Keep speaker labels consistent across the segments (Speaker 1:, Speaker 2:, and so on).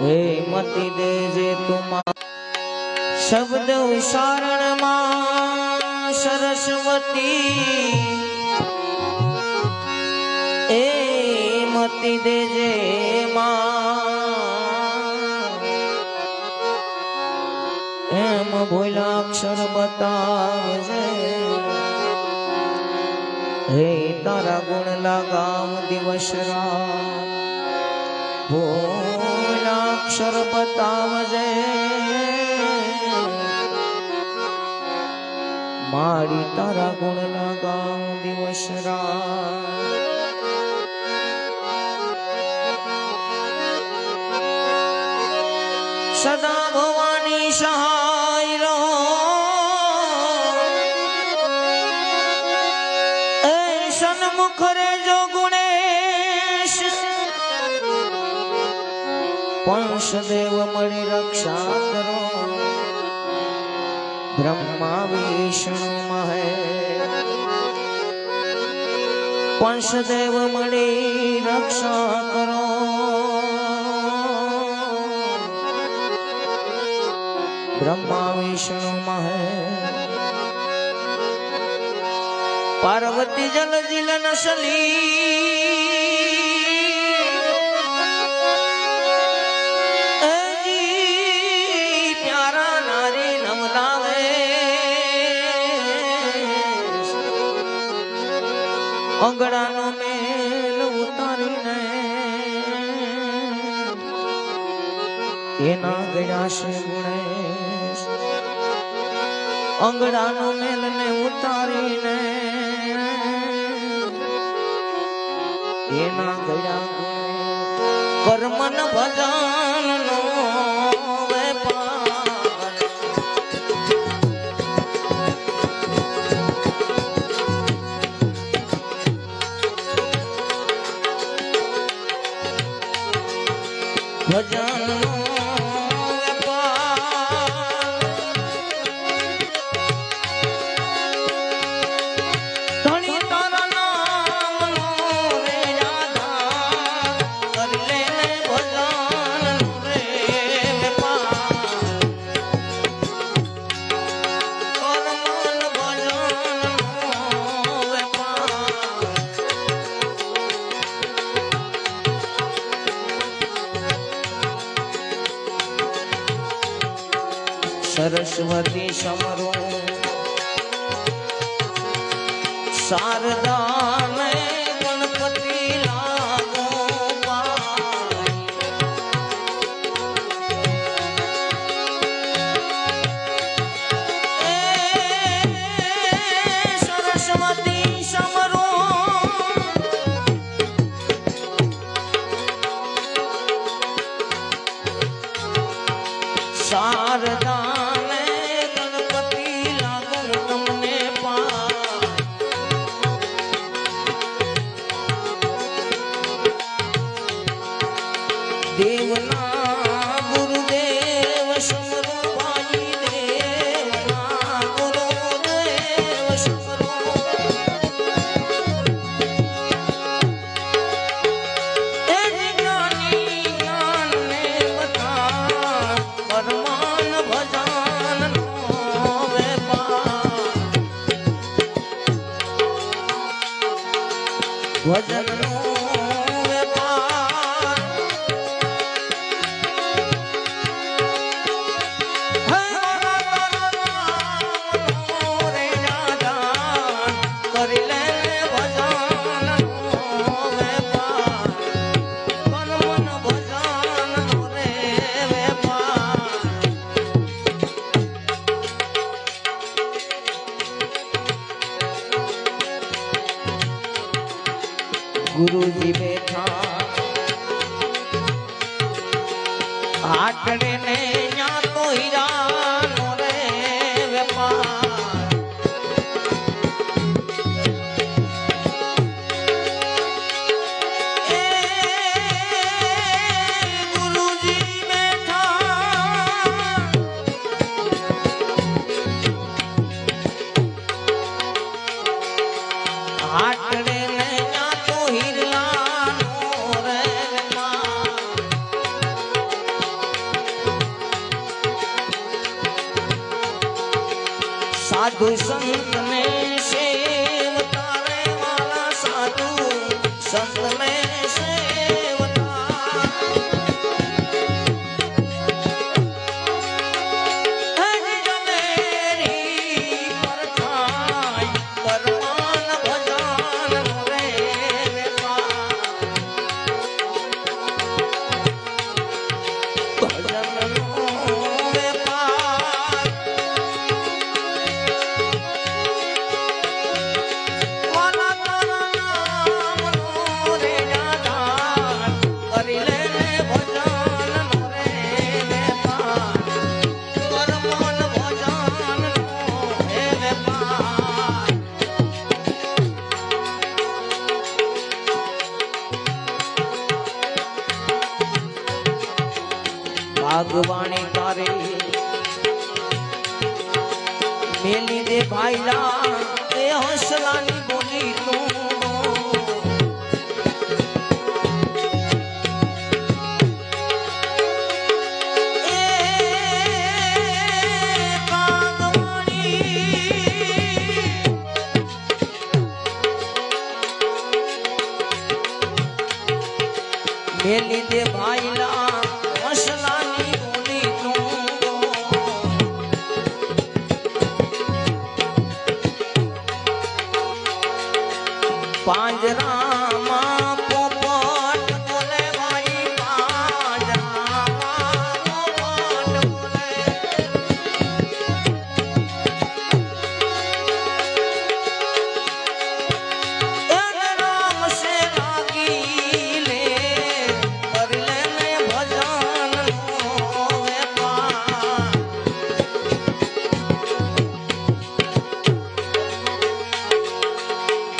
Speaker 1: હે મતી દેજે તુમા શબ્દ ઉચ્ચારણમાં સરસ્વતી એ મતી દેજે માં. એમ ભોલાક્ષર બતાવજે. હે તારા ગુણ લગાવ દિવસ રાત. ભોલા અક્ષર બતાવજે મારી તારા ગુણ લગાવ દિવસ રાત. સદા ભવાની સહાય પંશદેવ મળી રક્ષા કરો. બ્રહ્મા વિષ્ણુ મહે. પંશદેવ મળી રક્ષા કરો. બ્રહ્મા વિષ્ણુ મહે. પાર્વતી જલ જિલ નસલી અંગડાનો મેલ ઉતારીને એના ગયા છે ગુણેશ અંગડાનો મેલ ને ઉતારીને એના ગયા ગુણેશ કર્મન ભજન ભજન ભજનનો વેપાર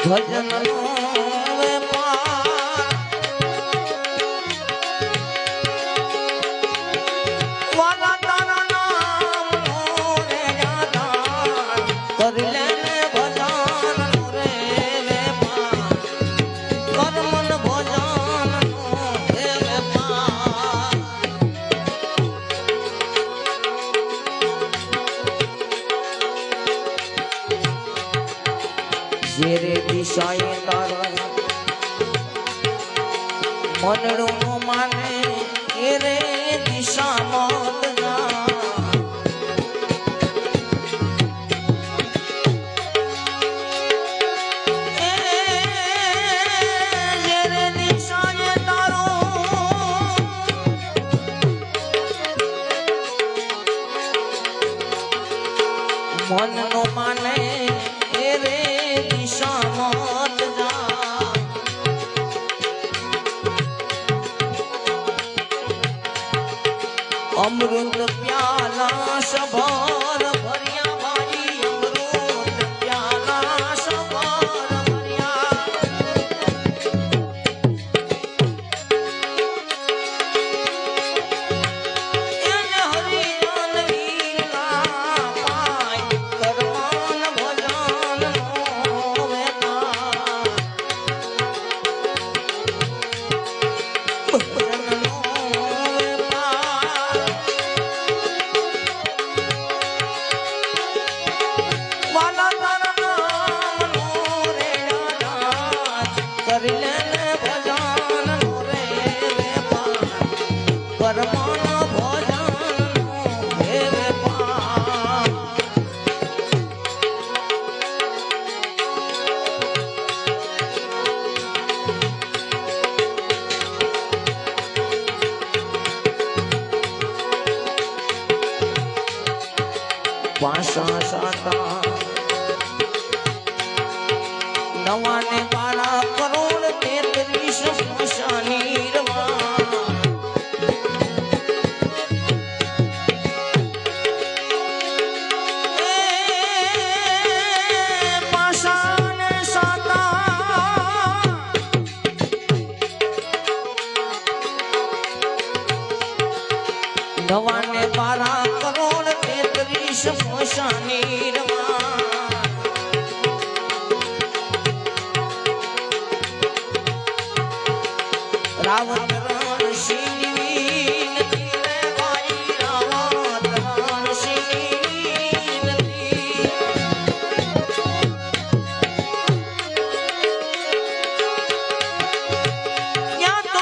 Speaker 1: ભજનનો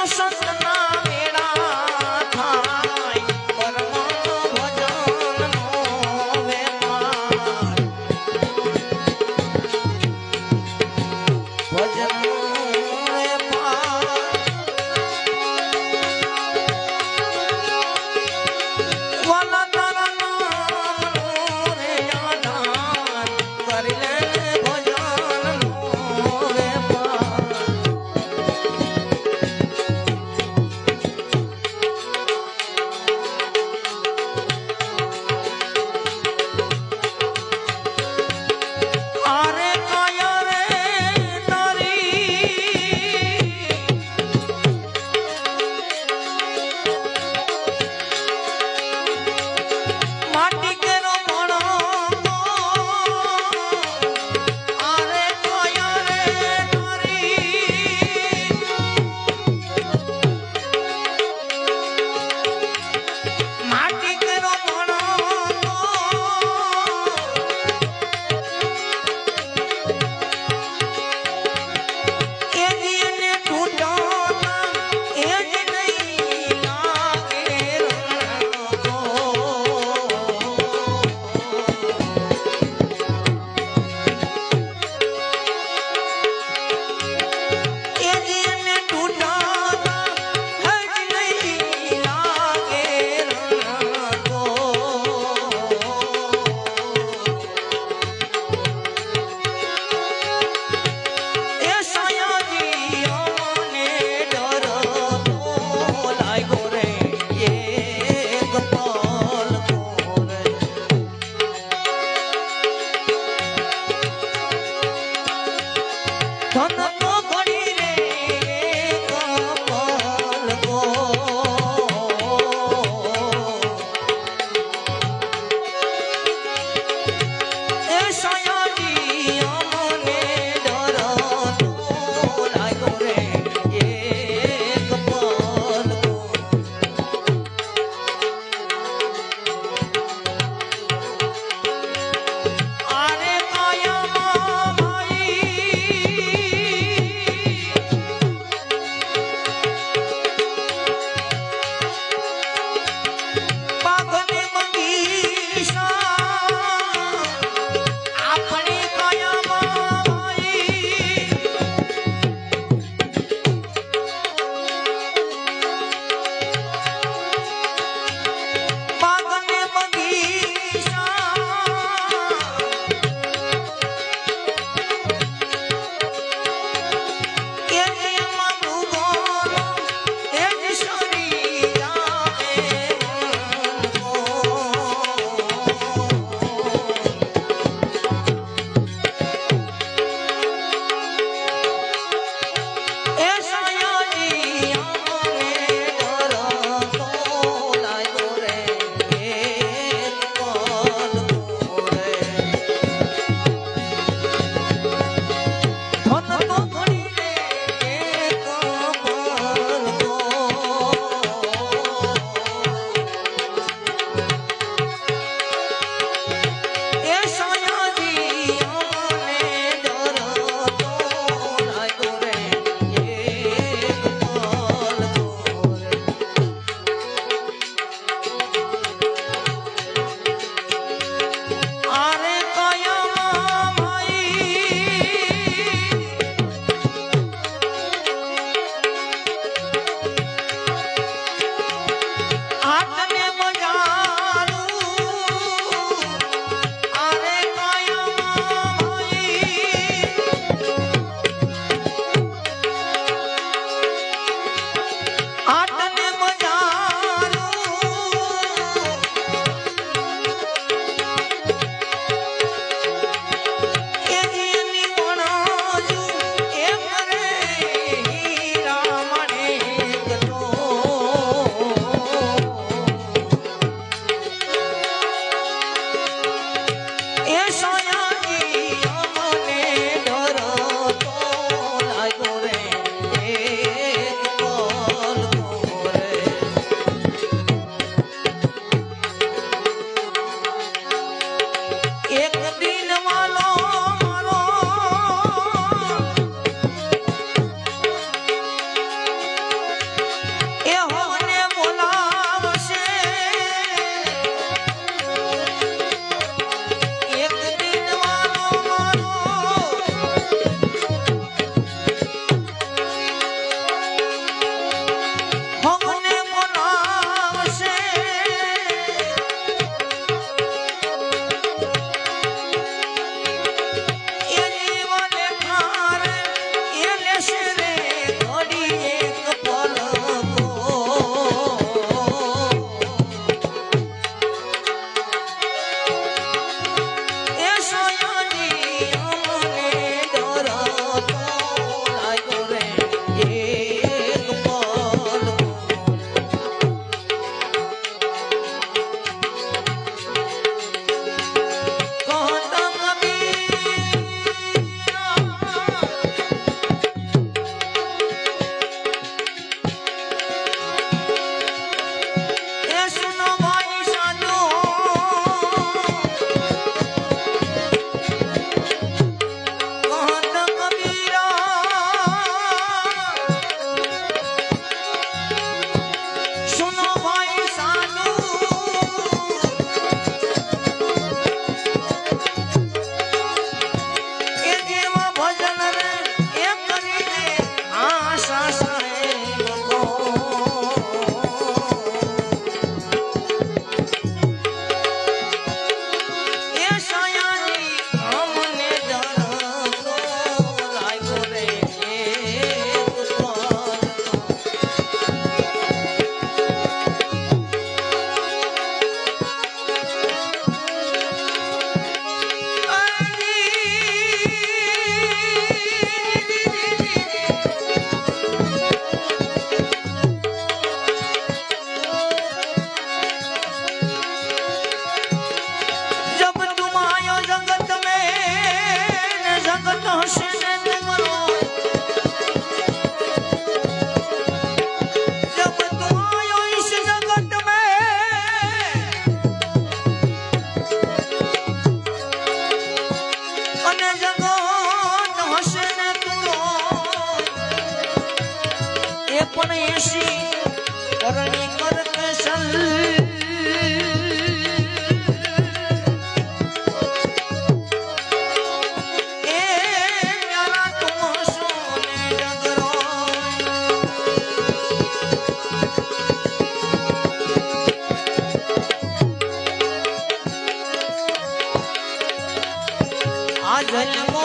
Speaker 1: আশা आज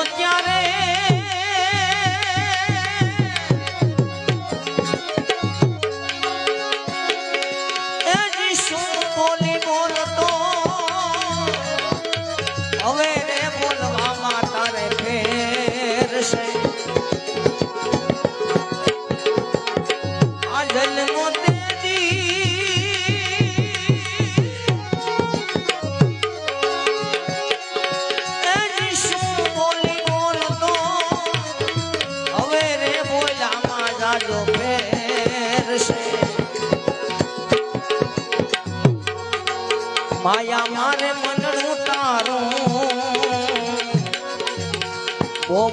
Speaker 1: Oh,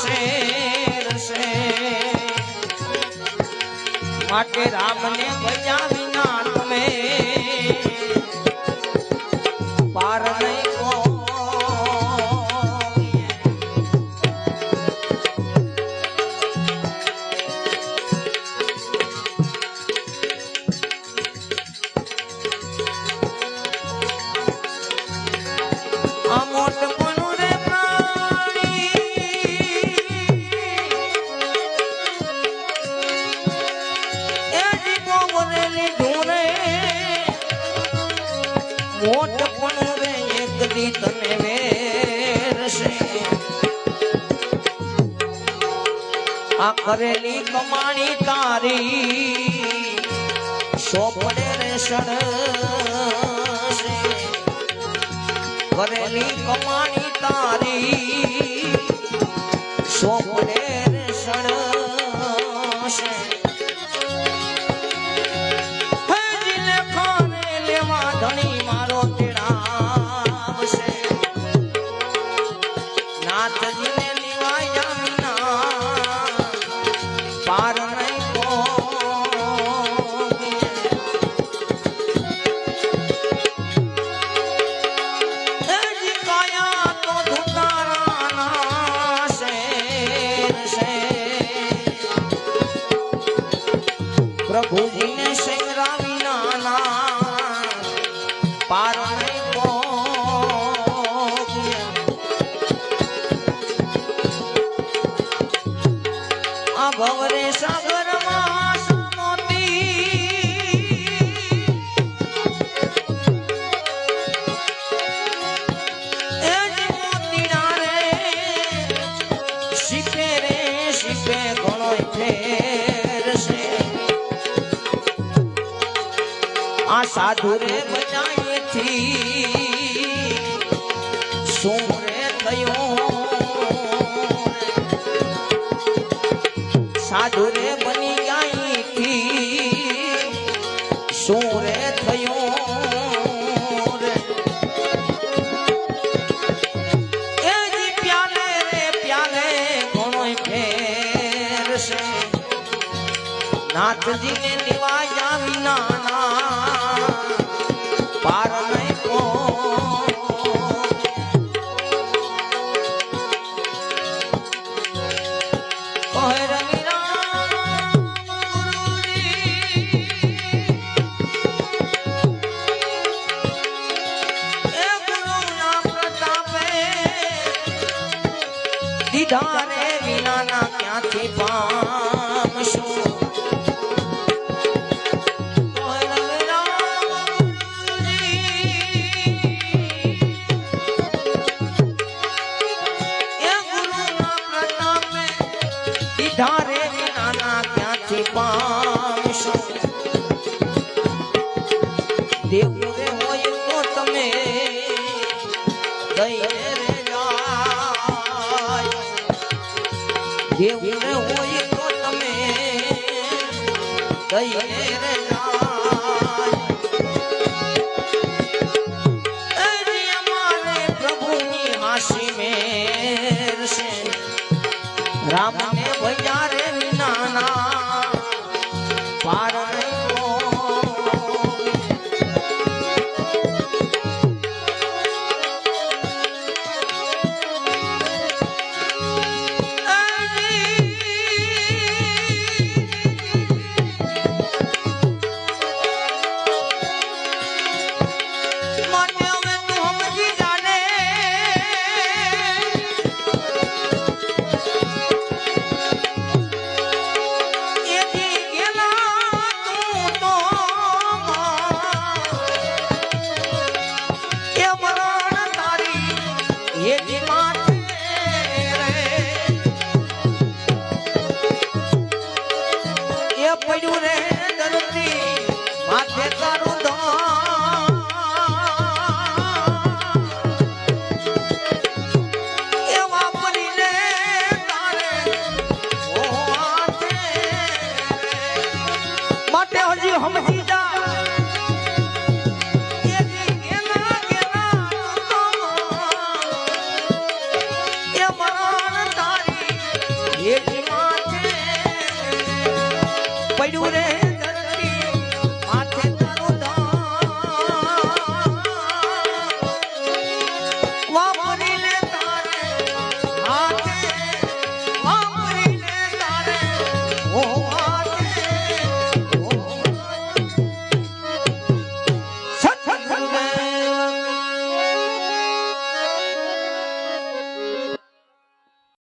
Speaker 1: શેર શેર માટે રામને ભજા વિના તમે પાર નહીં કરેલી કમાણી તારી. સોપડે રે સણ કમાણી તારી. પ્રભુજીને સંગ્રામ સાધુ. રે બજાયેથી શું રે થયું? સાધુ રે બની ગયાથી શું રે થયું રે? એ પ્યાલે રે પ્યાલે ઘણો ફેરશે. નાથજીને નિવાયા વિના દઈ રે